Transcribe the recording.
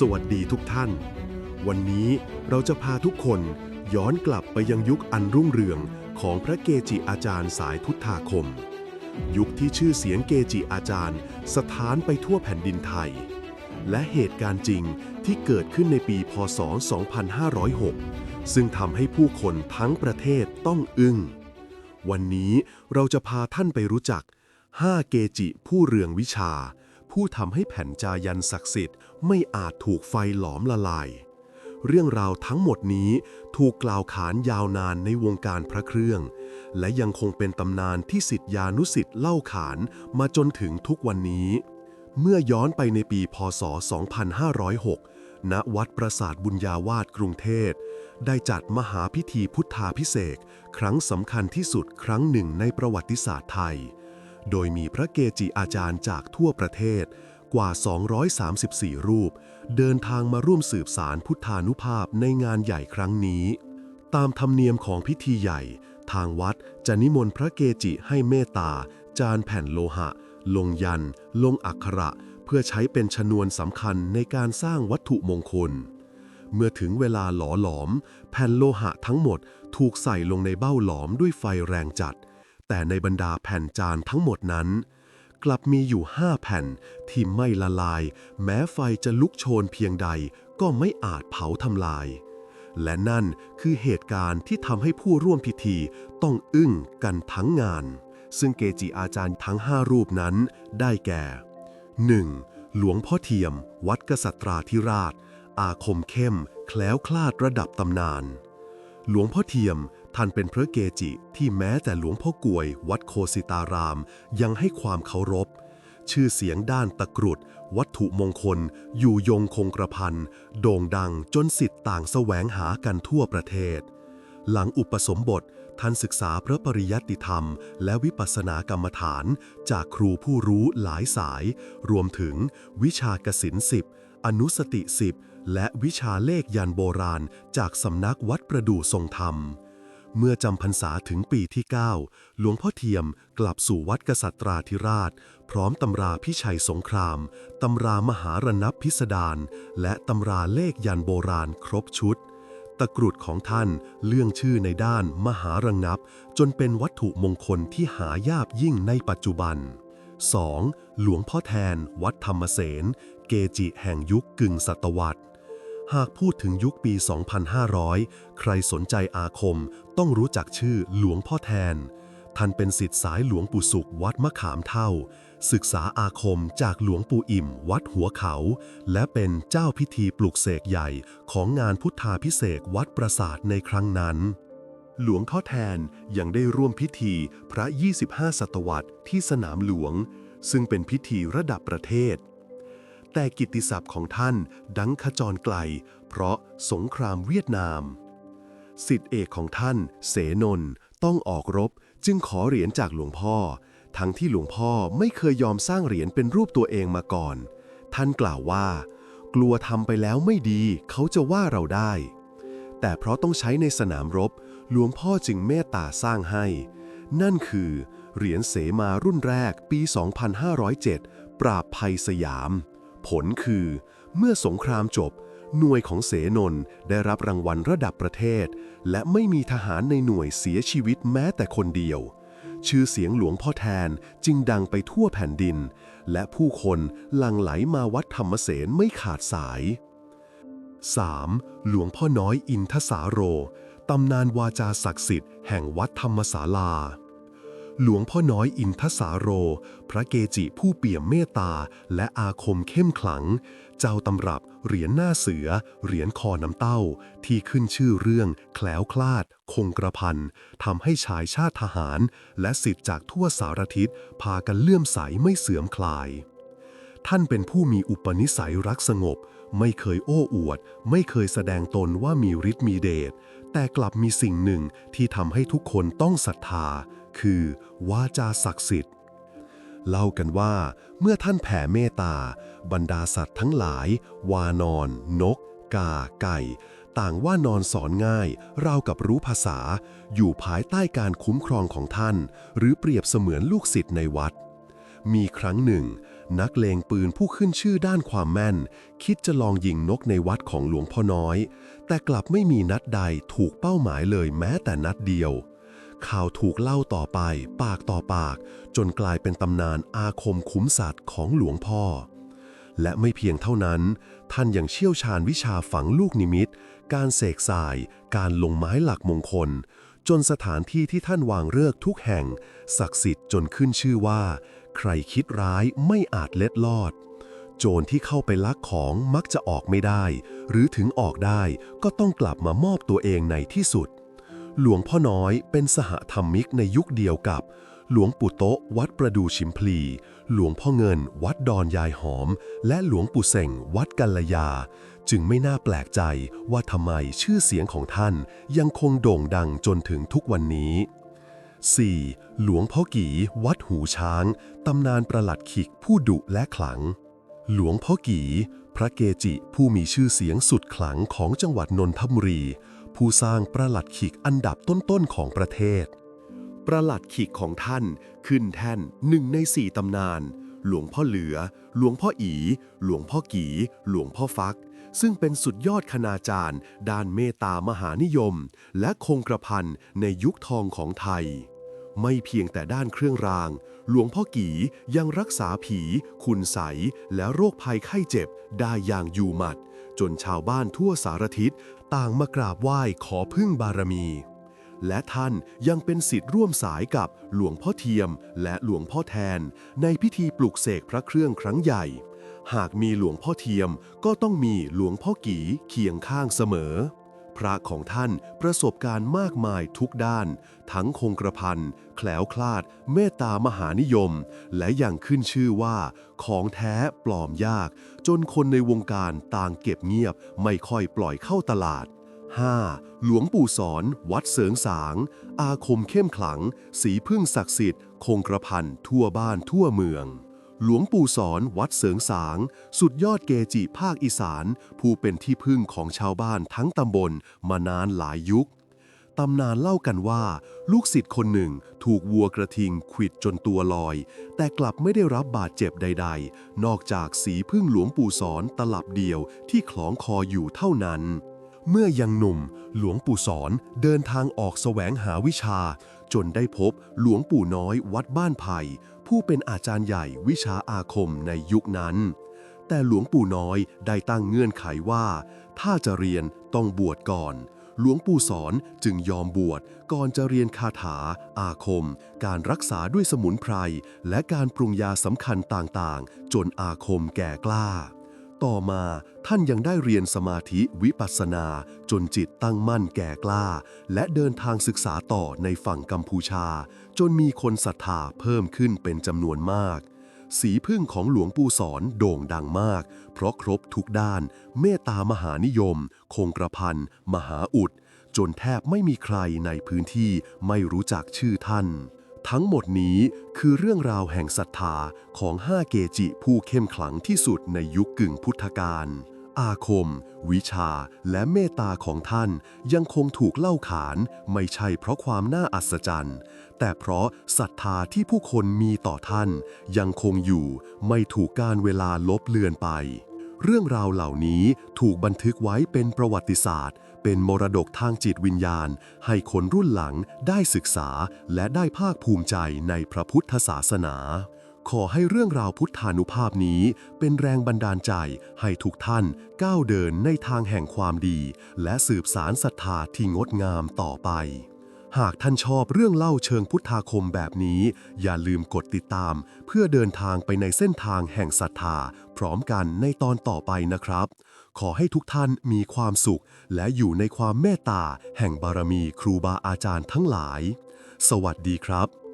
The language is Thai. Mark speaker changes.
Speaker 1: สวัสดีทุกท่าน วันนี้เราจะพาทุกคนย้อนกลับไปยังยุคอันรุ่งเรืองของพระเกจิอาจารย์สายพุทธาคม ยุคที่ชื่อเสียงเกจิอาจารย์ สถานไปทั่วแผ่นดินไทย และเหตุการณ์จริงที่เกิดขึ้นในปีพศ 2506 ซึ่งทำให้ผู้คนทั้งประเทศต้องอึ้ง วันนี้เราจะพาท่านไปรู้จัก 5 เกจิผู้เรืองวิชา ผู้ทำให้แผ่นจายันศักดิ์สิทธิ์ไม่อาจถูกไฟหลอมละลาย เรื่องราวทั้งหมดนี้ถูกกล่าวขานยาวนานในวงการพระเครื่อง และยังคงเป็นตำนานที่สิทธิานุสิทธิ์เล่าขานมาจนถึงทุกวันนี้ เมื่อย้อนไปในปีพศ 2506 ณ วัดปราสาทบุญญาวาสกรุงเทพได้จัดมหาพิธีพุทธาพิเศษครั้งสำคัญที่สุดครั้งหนึ่งในประวัติศาสตร์ไทย โดยมีพระเกจิอาจารย์จากทั่วประเทศกว่า 234 รูป เดินทางมาร่วมสืบสารพุทธานุภาพในงานใหญ่ครั้งนี้ ตามธรรมเนียมของพิธีใหญ่ ทางวัดจะนิมนต์พระเกจิให้เมตตา จานแผ่นโลหะ ลงยัน ลงอักขระ เพื่อใช้เป็นชนวนสำคัญในการสร้างวัตถุมงคล เมื่อถึงเวลาหล่อหลอม แผ่นโลหะทั้งหมดถูกใส่ลงในเบ้าหลอมด้วยไฟแรงจัด แต่ในบรรดาแผ่นจานทั้งหมดนั้น กลับมีอยู่ห้าแผ่นที่ไม่ละลาย แม้ไฟจะลุกโชนเพียงใดก็ไม่อาจเผาทำลาย และนั่นคือเหตุการณ์ที่ทำให้ผู้ร่วมพิธีต้องอึ้งกันทั้งงาน ซึ่งเกจิอาจารย์ทั้งห้ารูปนั้นได้แก่ 1. หลวงพ่อเทียม วัดกษัตราธิราช อาคมเข้ม แคล้วคลาดระดับตำนาน หลวงพ่อเทียม ท่านเป็นพระเกจิที่แม้แต่หลวงพ่อกวย วัดโคสิตาราม ยังให้ความเคารพ ชื่อเสียงด้านตะกรุด วัตถุมงคล อยู่ยงคงกระพันโด่งดังจนสิทธิ์ต่างแสวงหากันทั่วประเทศ หลังอุปสมบทท่านศึกษาพระปริยัติธรรม และวิปัสสนากรรมฐาน จากครูผู้รู้หลายสาย รวมถึงวิชากสินสิบอนุสติสิบและวิชาเลขยันโบราณ จากสำนักวัดประดู่ทรงธรรม เมื่อจำพรรษาถึงปีที่ 9 หลวงพ่อเทียมกลับสู่วัดกษัตราธิราช พร้อมตำราพิชัยสงคราม ตำรามหารณับพิสดารและตำราเลขยันโบราณครบชุด ตะกรุดของท่านเลื่องชื่อในด้านมหาระงับ จนเป็นวัตถุมงคลที่หายากยิ่งในปัจจุบัน 2. หลวงพ่อแทน วัดธรรมเสน เกจิแห่งยุคกึ่งศตวรรษ หากพูดถึงยุคปี 2500 ใครสนใจอาคมต้องรู้จักชื่อหลวงพ่อแทน ท่านเป็นศิษย์สายหลวงปู่สุขวัดมะขามเท่า ศึกษาอาคมจากหลวงปู่อิ่ม วัดหัวเขา และเป็นเจ้าพิธีปลุกเสกใหญ่ของงานพุทธาพิเศษวัดปราสาทในครั้งนั้น หลวงพ่อแทนยังได้ร่วมพิธีพระ 25 ศตวรรษที่สนามหลวง ซึ่งเป็นพิธีระดับประเทศ แต่กิตติศัพท์ของท่านดังขจรไกล เพราะสงครามเวียดนาม สิทธิเอกของท่าน เสนนต้องออกรบจึงขอเหรียญจากหลวงพ่อ ทั้งที่หลวงพ่อไม่เคยยอมสร้างเหรียญเป็นรูปตัวเองมาก่อน ท่านกล่าวว่า กลัวทำไปแล้วไม่ดีเขาจะว่าเราได้ แต่เพราะต้องใช้ในสนามรบ หลวงพ่อจึงเมตตาสร้างให้ นั่นคือเหรียญเสมารุ่นแรกปี 2507 ปราบภัยสยาม ผลคือ เมื่อสงครามจบ หน่วยของเสนน์ได้รับรางวัลระดับประเทศ และไม่มีทหารในหน่วยเสียชีวิตแม้แต่คนเดียว ชื่อเสียงหลวงพ่อแทนจึงดังไปทั่วแผ่นดิน และผู้คนหลั่งไหลมาวัดธรรมเสนไม่ขาดสาย 3. หลวงพ่อน้อยอินทสาโร ตำนานวาจาศักดิ์สิทธิ์แห่งวัดธรรมศาลา หลวงพ่อน้อยอินทสาโร พระเกจิผู้เปี่ยมเมตตา และอาคมเข้มขลัง เจ้าตำรับเหรียญหน้าเสือ เหรียญคอน้ำเต้า ที่ขึ้นชื่อเรื่องแคล้วคลาด คงกระพันทำให้ชายชาติทหาร และสิทธิ์จากทั่วสารทิศพากันเลื่อมใสไม่เสื่อมคลาย ท่านเป็นผู้มีอุปนิสัยรักสงบ ไม่เคยโอ้อวด ไม่เคยแสดงตนว่ามีฤทธิ์มีเดชแต่กลับมีสิ่งหนึ่งที่ทำให้ทุกคนต้องศรัทธา คือวาจาศักดิ์สิทธิ์ เล่ากันว่าเมื่อท่านแผ่เมตตา บรรดาสัตว์ทั้งหลาย วานอน นก กา ไก่ ต่างว่านอนสอนง่ายราวกับรู้ภาษา อยู่ภายใต้การคุ้มครองของท่าน หรือเปรียบเสมือนลูกศิษย์ในวัด มีครั้งหนึ่ง นักเลงปืนผู้ขึ้นชื่อด้านความแม่น คิดจะลองยิงนกในวัดของหลวงพ่อน้อย แต่กลับไม่มีนัดใดถูกเป้าหมายเลยแม้แต่นัดเดียว ข่าวถูกเล่าต่อไป ปากต่อปาก จนกลายเป็นตำนานอาคมคุ้มสัตว์ของหลวงพ่อ และไม่เพียงเท่านั้น ท่านยังเชี่ยวชาญวิชาฝังลูกนิมิต การเสกสาย การลงไม้หลักมงคล จนสถานที่ที่ท่านวางเลิกทุกแห่ง ศักดิ์สิทธิ์จนขึ้นชื่อว่า ใครคิดร้ายไม่อาจเล็ดลอดโจรที่เข้าไปลักของมักจะออกไม่ได้ หรือถึงออกได้ก็ต้องกลับมามอบตัวเองในที่สุด หลวงพ่อน้อยเป็นสหธรรมิกในยุคเดียวกับ หลวงปู่โต๊ะวัดประดูชิมพลี หลวงพ่อเงิน วัดดอนยายหอม และหลวงปู่เส่งวัดกัลยา จึงไม่น่าแปลกใจว่าทำไมชื่อเสียงของท่านยังคงโด่งดังจนถึงทุกวันนี้ 4. หลวงพ่อกีวัดหูช้าง ตำนานประหลัดขิกผู้ดุและขลัง หลวงพ่อกีพระเกจิผู้มีชื่อเสียงสุดขลังของจังหวัดนนทบุรี ผู้สร้างประหลัดขิกอันดับต้นๆของประเทศ ประหลัดขิกของท่านขึ้นแท่นหนึ่งในสี่ตำนาน หลวงพ่อเหลือ หลวงพ่ออี หลวงพ่อกี หลวงพ่อฟัก ซึ่งเป็นสุดยอดคณาจารย์ ด้านเมตตามหานิยม และคงกระพันในยุคทองของไทย ไม่เพียงแต่ด้านเครื่องราง หลวงพ่อกียังรักษาผี คุณใสและโรคภัยไข้เจ็บได้อย่างอยู่หมัด จนชาวบ้านทั่วสารทิศต่างมากราบไหว้ขอพึ่งบารมี และท่านยังเป็นสิทธิ์ร่วมสายกับหลวงพ่อเทียมและหลวงพ่อแทน ในพิธีปลุกเสกพระเครื่องครั้งใหญ่ หากมีหลวงพ่อเทียมก็ต้องมีหลวงพ่อกีเคียงข้างเสมอ พระของท่านประสบการณ์มากมายทุกด้าน ทั้งคงกระพันแคล้วคลาด เมตตามหานิยม และยังขึ้นชื่อว่า ของแท้ปลอมยาก จนคนในวงการต่างเก็บเงียบ ไม่ค่อยปล่อยเข้าตลาด 5. หลวงปู่สอน วัดเสริงสาง อาคมเข้มขลัง สีพึ่งศักดิ์สิทธิ์ คงกระพันทั่วบ้านทั่วเมือง หลวงปู่สอนวัดเสริงสาง สุดยอดเกจิภาคอีสาน ผู้เป็นที่พึ่งของชาวบ้านทั้งตำบลมานานหลายยุค ตำนานเล่ากันว่า ลูกศิษย์คนหนึ่งถูกวัวกระทิงขิดจนตัวลอย แต่กลับไม่ได้รับบาดเจ็บใด ๆ นอกจากสีพึ่งหลวงปู่สอนตลับเดียวที่คล้องคออยู่เท่านั้นเมื่อยังหนุ่ม หลวงปู่สอนเดินทางออกแสวงหาวิชา จนได้พบหลวงปู่น้อยวัดบ้านไผ่ ผู้เป็นอาจารย์ใหญ่วิชาอาคมในยุคนั้น แต่หลวงปู่น้อยได้ตั้งเงื่อนไขว่า ถ้าจะเรียนต้องบวชก่อน หลวงปู่สอนจึงยอมบวชก่อนจะเรียนคาถา อาคม การรักษาด้วยสมุนไพร และการปรุงยาสำคัญต่างๆ จนอาคมแก่กล้า ต่อมาท่านยังได้เรียนสมาธิวิปัสสนา จนจิตตั้งมั่นแก่กล้า และเดินทางศึกษาต่อในฝั่งกัมพูชา จนมีคนศรัทธาเพิ่มขึ้นเป็นจำนวนมาก สีพึ่งของหลวงปู่สอนโด่งดังมาก เพราะครบทุกด้าน เมตตามหานิยม คงกระพันมหาอุด จนแทบไม่มีใครในพื้นที่ไม่รู้จักชื่อท่าน ทั้งหมดนี้คือเรื่องราวแห่งศรัทธาของห้าเกจิผู้เข้มขลังที่สุดในยุคกึ่งพุทธกาลอาคม วิชา และเมตตาของท่านยังคงถูกเล่าขาน ไม่ใช่เพราะความน่าอัศจรรย์ แต่เพราะศรัทธาที่ผู้คนมีต่อท่าน ยังคงอยู่ไม่ถูกการเวลาลบเลือนไป เรื่องราวเหล่านี้ถูกบันทึกไว้เป็นประวัติศาสตร์ เป็นมรดกทางจิตวิญญาณ ให้คนรุ่นหลังได้ศึกษาและได้ภาคภูมิใจในพระพุทธศาสนา ขอให้เรื่องราวพุทธานุภาพนี้ เป็นแรงบันดาลใจให้ทุกท่านก้าวเดินในทางแห่งความดี และสืบสารศรัทธาที่งดงามต่อไป หากท่านชอบเรื่องเล่าเชิงพุทธาคมแบบนี้ อย่าลืมกดติดตาม เพื่อเดินทางไปในเส้นทางแห่งศรัทธา พร้อมกันในตอนต่อไปนะครับ ขอให้ทุกท่านมีความสุข และอยู่ในความเมตตา แห่งบารมีครูบาอาจารย์ทั้งหลาย สวัสดีครับ